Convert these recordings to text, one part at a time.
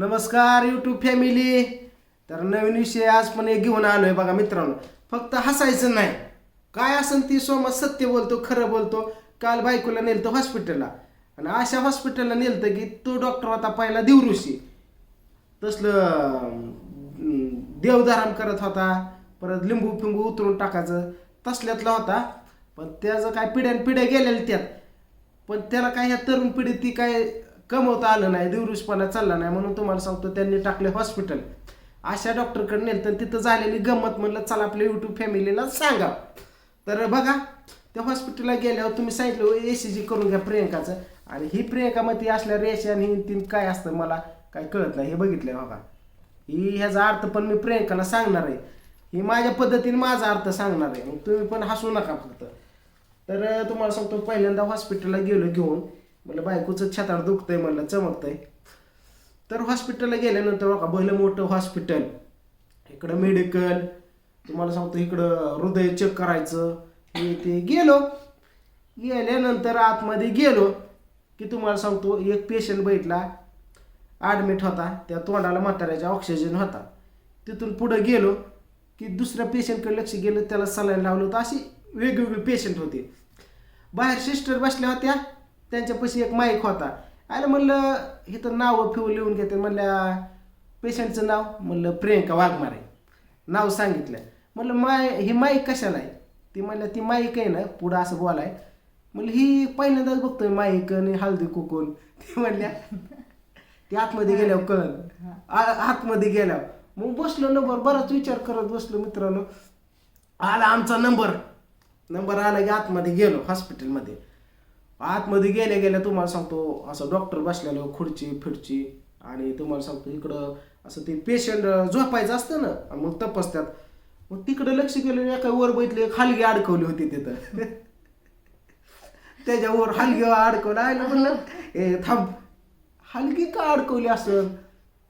नमस्कार YouTube family तर नवीन विषय आज पण एक घेऊन आलोय बघा मित्रांनो. फक्त हसायचं नाही. काय असं ती सोमा सत्य बोलतो खरं बोलतो. काल बायकोला नेलतो हॉस्पिटलला आणि अशा हॉस्पिटलला नेलतं की तो डॉक्टर होता पहिला दिवऋषी. तसलं अं, देवधारण करत होता. परत लिंबू फिंबू उतरून टाकायचं. तसल्यातला होता. पण त्याचं काय पिढ्यान पिढ्या गेलेल्या त्यात. पण त्याला काय ह्या तरुण पिढीत ती काय कमवता आलं नाही दिवरुषपणा चालला नाही म्हणून तुम्हाला सांगतो त्यांनी टाकले हॉस्पिटल अशा डॉक्टरकडे नेलं तर तिथं झालेली गंमत म्हणलं चला आपल्या यूट्यूब फॅमिलीला सांगा. तर बघा त्या हॉस्पिटलला गेल्यावर तुम्ही सांगितलं ए सी जी करून घ्या प्रियंकाचं. आणि ही प्रियंकामध्ये असल्या रेषा आणि ही तीन काय असतं मला काय कळत नाही हे बघितलंय बघा. ही ह्याचा अर्थ पण मी प्रियंकाला सांगणार आहे. ही माझ्या पद्धतीने माझा अर्थ सांगणार आहे. मग तुम्ही पण हसू नका फक्त. तर तुम्हाला सांगतो पहिल्यांदा हॉस्पिटलला गेलो घेऊन म्हणलं बायकोचं छातार दुखतंय म्हणलं चमकतंय. तर हॉस्पिटलला गेल्यानंतर बघा पहिलं मोठं हॉस्पिटल इकडं मेडिकल तुम्हाला सांगतो इकडं हृदय चेक करायचं. हे ते गेलो. गेल्यानंतर आतमध्ये गेलो की तुम्हाला सांगतो एक पेशंट बैठला ॲडमिट होता. त्या तोंडाला म्हाताऱ्याचा ऑक्सिजन होता. तिथून पुढं गेलो की दुसऱ्या पेशंटकडे लक्ष गेलं त्याला सलाईन लावलं होतं. अशी वेगवेगळी पेशंट होते. बाहेर सिस्टर बसल्या होत्या. त्यांच्यापाशी एक माईक होता. आलं म्हणलं इथं नावं फिव लिहून घेते. म्हणल्या पेशंटचं नाव? म्हणलं प्रियंका वाघमारे. नाव सांगितलं. म्हणलं माय ही माईक कशाला आहे? ती म्हणलं ती माईक आहे ना पुढं असं बोलाय. म्हणलं ही पहिल्यांदाच बघतोय माईक आणि हळदी कुकून ती म्हणल्या ती आतमध्ये गेल्यावर कळलं आतमध्ये गेल्यावर. मग बसलो नंबर बराच विचार करत बसलो मित्रांनो. आला आमचा नंबर. नंबर आला की आतमध्ये गेलो हॉस्पिटलमध्ये. आतमध्ये गेल्या गेल्या तुम्हाला सांगतो असं डॉक्टर बसलेलं खुर्ची फिरची आणि तुम्हाला सांगतो इकडं असं ते पेशंट झोपायचं असतं ना आणि मग तपासतात. मग तिकडं लक्ष गेलं एका वर बैठले एक अडकवली होती तिथं. त्याच्यावर हलगी अडकवलं. आहे म्हणलं ए थांब. हलगी का अडकवली असं?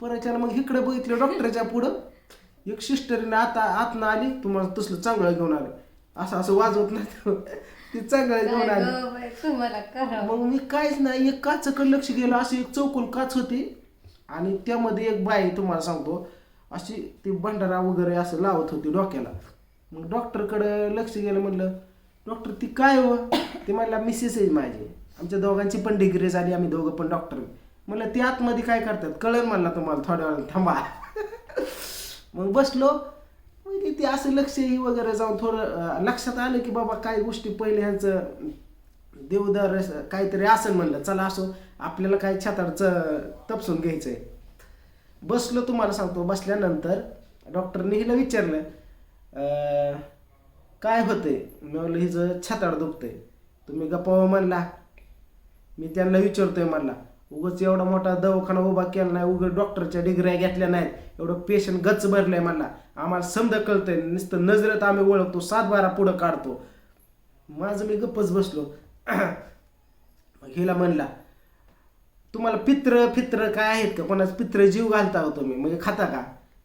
परत मग इकडे बघितलं डॉक्टरच्या पुढं. एक सिस्टरीने आता आतनं आली तुम्हाला तसलं चांगलं घेऊन आलं. असं असं वाजवत नाही ती चांगलं घेऊन आली काय गं बाई, तुम्हाला करा. मग मी काहीच नाही एक काचकडे लक्ष गेलं अशी एक चौकोन काच होती. आणि त्यामध्ये एक बाई तुम्हाला सांगतो अशी ती भंडारा वगैरे असं लावत होती डोक्याला. मग डॉक्टरकडे लक्ष गेलं म्हणलं डॉक्टर ती काय हो? ते म्हणला मिसेस आहे माझी. आमच्या दोघांची पण डिग्री झाली आम्ही दोघं पण डॉक्टर म्हणलं ती आतमध्ये काय करतात? कळेल म्हणला तुम्हाला थोड्या वेळानं थांबा. मग बसलो म्हणजे मग ते असं लक्षही वगैरे जाऊन थोडं लक्षात आलं की बाबा काही गोष्टी पहिले ह्यांचं देवदार काहीतरी असेल म्हणलं चला असो आपल्याला काय छाताडचं तपसून घ्यायचंय. बसलो तुम्हाला सांगतो बसल्यानंतर डॉक्टरने हिला विचारलं काय होतंय? मी म्हणलं हिचं छाताड दुखतंय. तुम्ही गप्पा हो म्हणला. मी त्यांना विचारतोय म्हणला उगाच एवढा मोठा दवाखाना उभा केला नाही उगं डॉक्टरच्या डिग्र्या घेतल्या नाहीत. एवढं पेशंट गच्च भरलंय मला आम्हाला समजा कळतंय नुसतं नजरेत आम्ही ओळखतो सात बारा पुढं काढतो. माझं मी गप्पच बसलो. मग हिला म्हणला तुम्हाला पित्र फित्र काय आहेत का? कोणाच पित्र जीव घालता का तुम्ही? म्हणजे खाता का?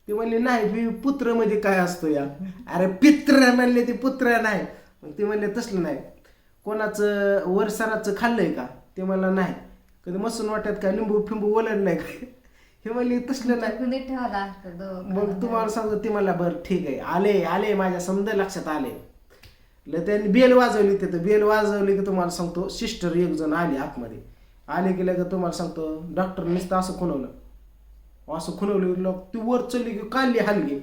ते म्हणले नाही मी पुत्र म्हणजे काय असतो या? अरे पित्र म्हणले ते पुत्र नाही. मग ते म्हणले तसलं नाही. कोणाचं वरसराचं खाल्लंय का? ते मला नाही. कधी मसून वाटत काय लिंबू फिंबू ओलड नाही का? हे म्हणले तसलं नाही. कुणी ठेवला असतं दोघं. मग तुम्हाला सांगतो ते मला बरं ठीक आहे. आले आले माझ्या समजा लक्षात आले. ल त्यांनी बेल वाजवली तिथं. बेल वाजवली की तुम्हाला सांगतो सिस्टर एक जण आली आतमध्ये. आले की लगेच तुम्हाला सांगतो डॉक्टर नुसतं असं खुणवलं. असं खुणवलं लोक ती वर चलली की काढली हलगी.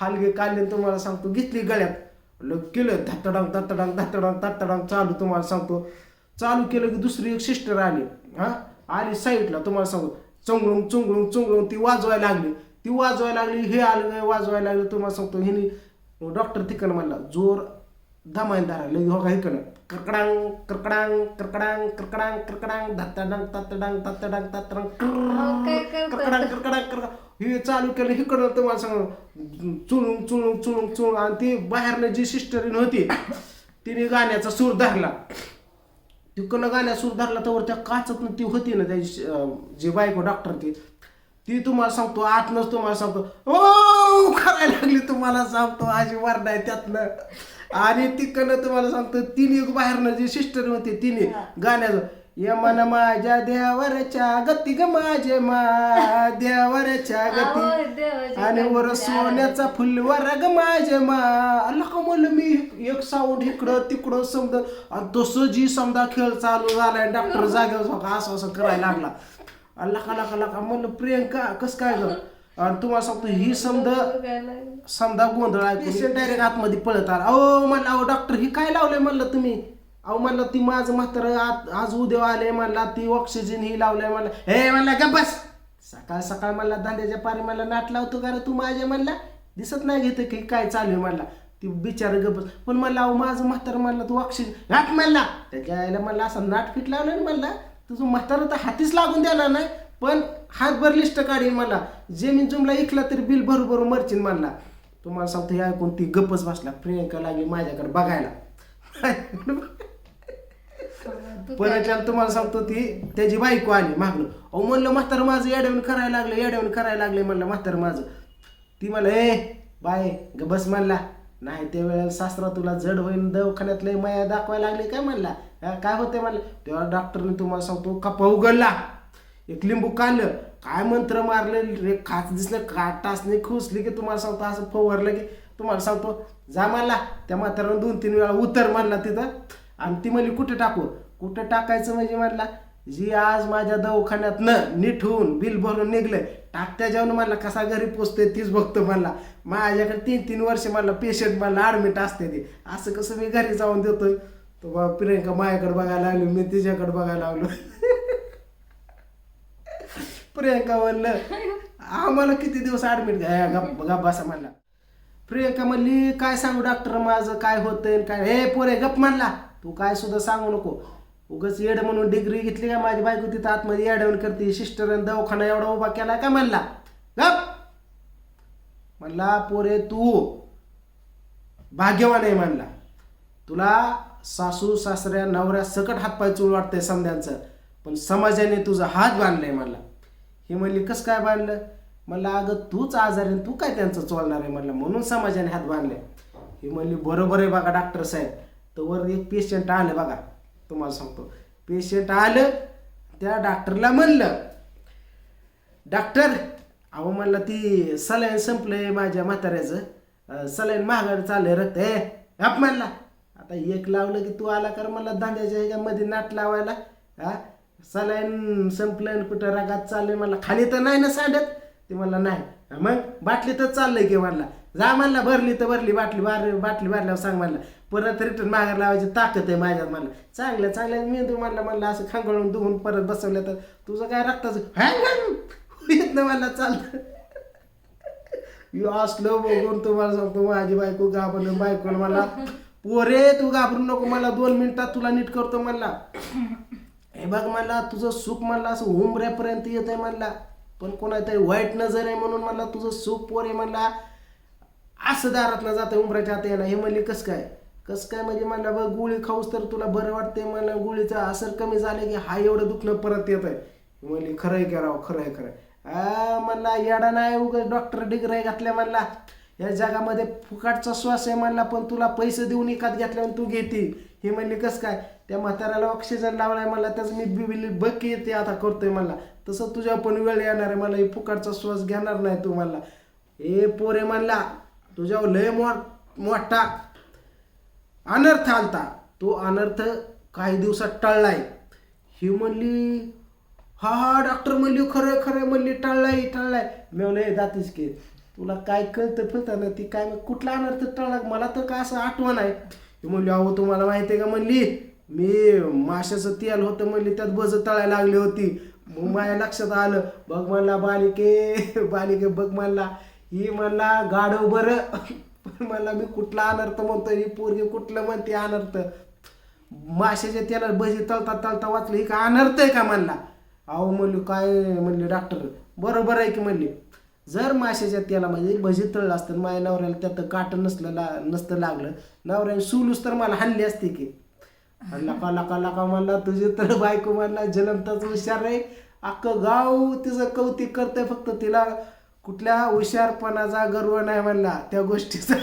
हलगी काढली आणि तुम्हाला सांगतो घेतली गळ्यात. लोक केलं धतडांग धतडांग धतडांग धतडांग चालू तुम्हाला सांगतो. चालू केलं की दुसरी एक सिस्टर आली. हा? आली साईडला तुम्हाला सांगतो. चुंगळून चुंगळून चुंगळून ती वाजवायला लागली ती वाजवायला लागली हे आलं वाजवायला लागली तुम्हाला सांगतो हिने डॉक्टर तिकडं म्हणला जोर दमायदार लगे हो का इकडं करकडांग करकडांग करकडांग करकडांग करकडांग तत्तडांग अहो, काय करतात? करकडांग करकडांग करकडांग हे चालू केलं इकडं तुम्हाला सांग चुळून चुळून चुळून चुळून आणि ती बाहेरनं जी सिस्टरीन होती तिने गाण्याचा सूर धरला तिकडनं गाण्या सूर धरला तर त्या काचत ती होती ना त्याची जी बायको डॉक्टर ती ती तुम्हाला सांगतो आतनच तुम्हाला सांगतो ओ करायला लागली तुम्हाला सांगतो अशी वरडाय त्यातनं. आणि तिकडनं तुम्हाला सांगतो तिने एक बाहेरनं जी सिस्टर होती तिने गाण्याचं यमन माझ्या देवरच्या गती ग माझे मा देवरच्या गती. आणि वर. सोन्याचा फुलवर ग माझे मा. का म्हणलं मी एक साऊंड इकडं तिकडं समजा आणि तसं जी समजा खेळ चालू झालाय डॉक्टर जागेवर असं असं करायला लागला. का लका लका म्हणलं प्रियंका कस काय ग? आणि तुम्हाला सांगतो ही समजा. समजा गोंधळ आहे पेशंट डायरेक्ट आतमध्ये पळत आला. अहो म्हणलं अहो डॉक्टर ही काय लावलंय म्हणलं तुम्ही? अहो म्हणलं ती माझं म्हातारं आज आज उद्या आले म्हणला ती ऑक्सिजन ही लावलंय म्हणलं. हे म्हणलं गप्प बस. सकाळ सकाळ म्हणला दांड्याच्या पारी मला नाट लावतो का तू माझ्या म्हणला? दिसत नाही घेतं की काय चालू आहे म्हणला. ती बिचार गप्प पण म्हणलं अहो माझं म्हातारं म्हणलं तू ऑक्सिजन घाट म्हणला. त्याच्या आईला म्हणलं असं नाट फिट लावलं ना म्हणला तुझं म्हातारं तर हातीच लागून देणार नाही पण हातभर लिस्ट काढीन मला जमीन जुमला ऐकला तरी बिल भरू भरू मरचीन म्हणला. तुम्हाला सांगतो हे ऐकून ती गप्पच बसला. प्रियंका लागली माझ्याकडे बघायला. परत तुम्हाला सांगतो ती त्याची बायको आली मागणं अहो म्हणलं म्हातारं माझं येड्यावून करायला लागलं येड्यावून करायला लागले म्हणलं म्हातारं माझं. ती म्हणलं ए बाय ग बस म्हणला. नाही त्या वेळेला सासरा तुला जड होईन दवाखान्यात लय माया दाखवायला लागले काय म्हणला? काय होते म्हणलं? तेव्हा डॉक्टरने तुम्हाला सांगतो कपा उघडला. एक लिंबू काढलं. काय मंत्र मारले रे खास दिसलं काटासने खुसली की तुम्हाला सांगतो असं फवारलं की तुम्हाला सांगतो जा म्हणला त्या म्हाताऱ्यानं दोन तीन वेळा उतर म्हणला तिथं. आणि ती म्हणली कुठे टाकू? कुठं टाकायचं म्हणजे? म्हटला जी आज माझ्या दवाखान्यात न नीट होऊन बिल भरून निघलंय टाकत्या जाऊन मला कसा घरी पोचतोय तीच बघतो. म्हणला माझ्याकडे तीन तीन वर्ष मला पेशंट मला ॲडमिट असते ते. असं कसं मी घरी जाऊन देतोय? तो बा प्रियंका माझ्याकडे बघायला लागलो मी तिच्याकडे बघायला लागलो. प्रियंका म्हणलं आम्हाला किती दिवस ॲडमिट घ्या? गप्प गप्प बसा म्हणला. प्रियंका म्हणली काय सांगू डॉक्टर माझं काय होतंय काय हे पोरे गप म्हणला तू काय सुद्धा सांगू नको. उगाच येड म्हणून डिग्री घेतली का माझी बायको तिथं आतमध्ये येडवून करते. सिस्टर दवाखाना एवढा उभा केला का म्हणला. गप. म्हणला पोरे तू भाग्यवान आहे म्हणला. तुला सासू सासऱ्या नवऱ्या सकट हातपाय चूळ वाटतंय समध्यांचं पण समाजाने तुझा हात बांधलाय म्हणला. हे म्हणली कसं काय बांधलं? म्हणलं अगं तूच आजारी तू काय त्यांचं चोलणार आहे? म्हणलं म्हणून समाजाने हात बांधले. ही म्हणली बरोबर आहे बघा डॉक्टर साहेब. तर वर एक पेशंट आलं बघा तुम्हाला सांगतो. पेशंट आलं त्या डॉक्टरला म्हणलं डॉक्टर अहो म्हणलं ती सलाईन संपलंय माझ्या म्हाताऱ्याचं. सलाईन महागाड चाललंय रक्त. हे गप म्हणला. आता एक लावलं की तू आला कर मला दांड्याच्या ह्याच्यामध्ये नाट लावायला. हा सलाईन संपलं आणि कुठं रागात चाललंय मला खाली तर नाही ना साडत. ते म्हणला नाही. मग बाटली तर चाललंय की म्हणला जा म्हणला भरली तर भरली बाटली बार बाटली भरल्यावर सांग म्हणला. परत रिटर्न माघार लावायची ताकद आहे माझ्यात म्हणलं. चांगलं चांगलं. मी तू म्हणला म्हणलं असं खांगळून दुखून परत बसवलं तर तुझं काय रक्ताचं हँग येत नाही म्हणला चालतं यो असलं बघून तुम्हाला सांगतो माझी बायको घाबरलं बायको मला पोरे तू घाबरू नको मला दोन मिनिटात तुला नीट करतो म्हणला. हे बघ म्हणला तुझं सुख म्हणला असं उमऱ्यापर्यंत येत आहे म्हणला. पण कोणातरी वाईट नजर आहे म्हणून म्हणला तुझं सुख आहे म्हणला असं दारात न जातं उमराच्या हात यायला हे म्हणले कसं काय? कसं काय? म्हणजे म्हणलं बघ गोळी खाऊस तर तुला बरं वाटते म्हणलं गोळीचं असर कमी झालं की हा एवढं दुखणं परत येत आहे. म्हणली खरं आहे की राव? खरं आहे खरं आहे. म्हणला येडा नाही उगाच डॉक्टर डिग्री घातल्या म्हणला या जगामध्ये फुकाटचा श्वास आहे म्हणला पण तुला पैसे देऊन एकात घेतल्यावर तू घेते. हे म्हणली कसं काय? त्या म्हाताऱ्याला ऑक्सिजन लावलाय मला त्याचं मी बिबिली बघ की ते आता करतोय मला तसं तुझ्या पण वेळ येणार आहे मला हे फुकाटचा श्वास घेणार नाही तू मला ए पोरे म्हणला तुझ्यावर लय मोठा अनर्थ आलता. तो अनर्थ काही दिवसात टळलाय. ही म्हणली हा हा डॉक्टर म्हणली खरं खरं म्हणली टळलाय टळलाय. मी म्हणलं जातीस की. तुला काय कळतं फिरतं ना ती काय कुठला अनर्थ टळला? मला तर काय असं आठवण आहे. म्हणली अहो तुम्हाला माहिती आहे का? म्हणली मी माशाचं तेल होतं म्हणली त्यात बज तळायला लागली होती. मग माझ्या लक्षात आलं बघ म्हणला बालिके बालिके बघ म्हणला ही म्हणला गाढव बरं. पण म्हणला मी कुठला अनर्थ म्हणतो ही पोरगी कुठलं म्हणते अनर्थ? माशाच्या तेलात भजी तळता तळता वाचलं ही का अनर्थ आहे का? म्हणला. अहो म्हणली काय? म्हणले डॉक्टर बरोबर आहे की म्हणली. जर माशाच्या तेलामध्ये भजी तळलं असतं माझ्या नवऱ्याला त्यात काट नसलं ला नसतं लागलं. नवऱ्याने सुलूस तर मला हाणली असते की. लका लका लका म्हणला तुझी तर बायको म्हणला जलमताच हुशार आहे. अख्खं गाव तिचं कौतिक करतंय फक्त तिला. कुठल्या हुशारपणाचा गर्व नाही म्हणला त्या गोष्टीचा.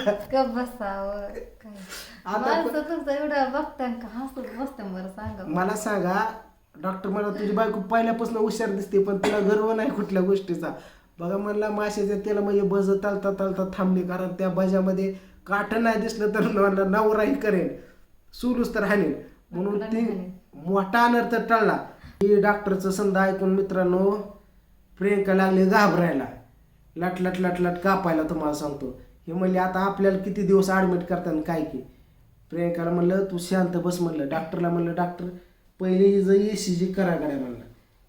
मला सांगा डॉक्टर मला तुझी बायको पहिल्यापासून हुशार दिसते पण तिला गर्व नाही कुठल्या गोष्टीचा. बघा म्हणला माशाच्या तेला म्हणजे बज तालता तालता थांबली कारण त्या बजामध्ये काठ नाही दिसलं तर म्हणला नवराही करेन. सुरूच तर हाणेन. म्हणून ती मोठा अनर्थ टळला. ही डॉक्टरचं संधा ऐकून मित्रांनो प्रियंका लागली घाबरायला. लट लट लट लट कापायला तुम्हाला सांगतो. हे म्हणले आता आपल्याला किती दिवस ॲडमिट करताना काय की? प्रियंकाला म्हणलं तू शांत बस म्हणलं. डॉक्टरला म्हणलं डॉक्टर पहिले हिचं ए सी जी करा गाड्या म्हणलं.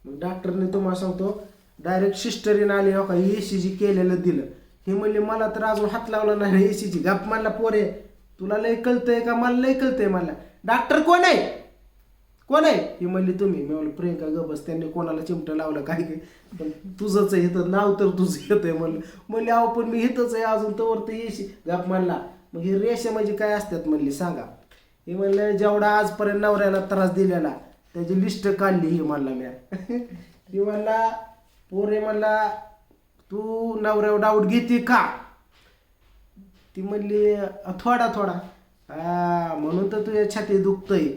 मग डॉक्टरने तुम्हाला सांगतो डायरेक्ट सिस्टरीन आली हो का? ए सी जी केलेलं दिलं. हे म्हणले मला तर अजून हात लावला नाही ए सी जी गप मला पोरे तुला लय कळतंय का? मला लय कळतंय मला डॉक्टर कोण आहे? कोण आहे? ही म्हणली तुम्ही. मी म्हणलं प्रियंका गबस त्यांनी कोणाला चिमटं लावलं काय? काय पण तुझंच आहे इथं नाव तर तुझं येतंय म्हणलं. म्हणले अहो पण मी इथंच आहे अजून तवर तर येशी गप म्हणला. मग हे रेषा म्हणजे काय असतात? म्हणली सांगा. हे म्हणलं जेवढा आजपर्यंत नवऱ्याला त्रास दिलेला त्याची लिस्ट काढली हे म्हणला मी ही म्हणला पोरे म्हणला तू नवऱ्यावर डाऊट घेते का? ती म्हणली थोडा थोडा. म्हणून तर तुझ्या छाती दुखतंय.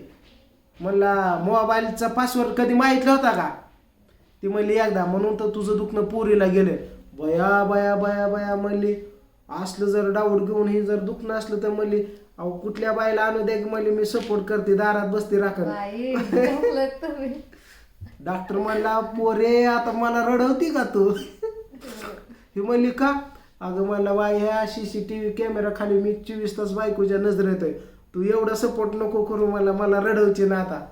म्हणला मोबाईलचा पासवर्ड कधी माहितला होता का? ती म्हणली एकदा म्हणून तर तुझं दुखणं पोरीला गेलं बया बया बया बया म्हणली. असलं जर डाऊट घेऊन हे जर दुखणं असलं तर म्हणली अहो कुठल्या बाईला आणू दे की म्हणली मी सपोर्ट करते दारात बसते राखत डॉक्टर म्हणला पोरे आता मला रडवती का तू? ही म्हणली का? अगं म्हणला बाय ह्या C C T V camera खाली मी चोवीस तास बायकोच्या नजरेत आहे. तू एवढा सपोर्ट नको करू मला मला रडवची ना आता.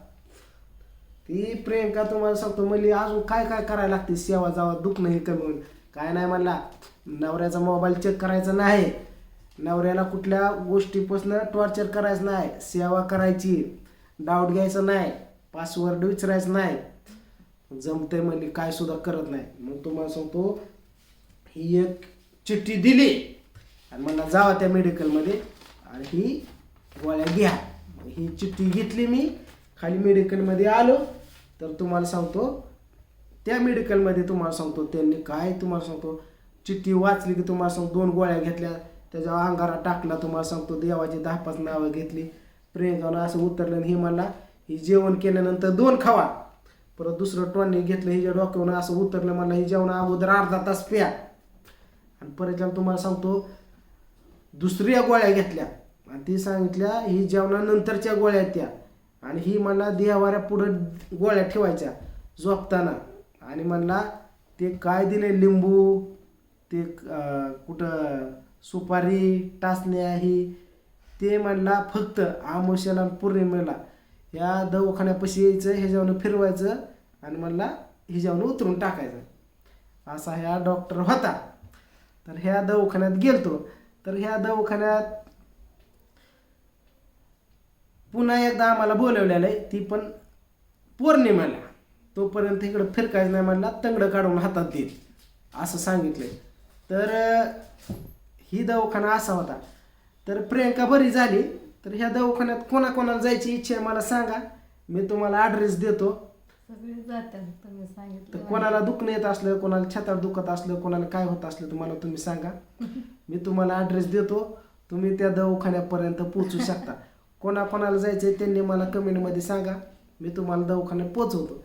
ती प्रियंका तुम्हाला सांगतो म्हणली अजून काय काय करायला लागते? सेवा जावा दुखणं हे कमी होईल. काय नाही म्हणला नवऱ्याचा मोबाईल चेक करायचा नाही. नवऱ्याला कुठल्या गोष्टीपासून टॉर्चर करायचं नाही. सेवा करायची. डाऊट घ्यायचं नाही. पासवर्ड विचारायचं नाही. जमते म्हणली काय सुद्धा करत नाही. मग तुम्हाला सांगतो ही एक चिठ्ठी दिली. आणि मला जावा त्या मेडिकलमध्ये आणि ही गोळ्या घ्या. ही चिठ्ठी घेतली मी. खाली मेडिकलमध्ये आलो. तर तुम्हाला सांगतो त्या मेडिकलमध्ये तुम्हाला सांगतो त्यांनी काय तुम्हाला सांगतो चिठ्ठी वाचली की तुम्हाला सांगतो दोन गोळ्या घेतल्या त्याच्या अंगारा टाकला तुम्हाला सांगतो देवाची दहा पाच नावं घेतली. प्रियंकानं असं उतरलं आणि हे मला ही जेवण केल्यानंतर दोन खावा. परत दुसरं टॉनिक घेतलं हिच्या डोक्यावर असं उतरलं मला ही जेवण अगोदर अर्धा तास प्या. आणि परत तुम्हाला सांगतो दुसऱ्या गोळ्या घेतल्या. आणि ती सांगितल्या ही जेवणानंतरच्या गोळ्या त्या. आणि ही मला देवाऱ्या पुढं गोळ्या ठेवायच्या झोपताना. आणि म्हणला ते काय दिले लिंबू? ते कुठं सुपारी टाचण्या ही? ते म्हणला फक्त आमोशाला पूर्णिमेला पौर्णिमेला. या दवाखान्यापाशी यायचं ह्याच्यावरून फिरवायचं आणि मला ह्याच्यावरून उतरून टाकायचं. असा ह्या डॉक्टर होता. तर ह्या दवाखान्यात गेलतो. तर ह्या दवाखान्यात पुन्हा एकदा आम्हाला बोलवलेलं आहे ती पण पौर्णिमेला. तोपर्यंत इकडं फिरकायचं नाही म्हणला तंगडं काढून हातात देईल असं सांगितलंय. तर ही दवाखाना असा होता. तर प्रियंका बरी झाली. तर ह्या दवाखान्यात कोणाकोणाला जायची इच्छा आहे मला सांगा. मी तुम्हाला ॲड्रेस देतो. सगळे जातात तुम्ही तर कोणाला दुखणं येत असलं कोणाला छातात दुखत असलं कोणाला काय होत असलं तुम्हाला तुम्ही सांगा. मी तुम्हाला ॲड्रेस देतो. तुम्ही त्या दवाखान्यापर्यंत पोचू शकता. कोणा कोणाला जायचं त्यांनी मला कमेंटमध्ये सांगा. मी तुम्हाला दवाखान्यात पोचवतो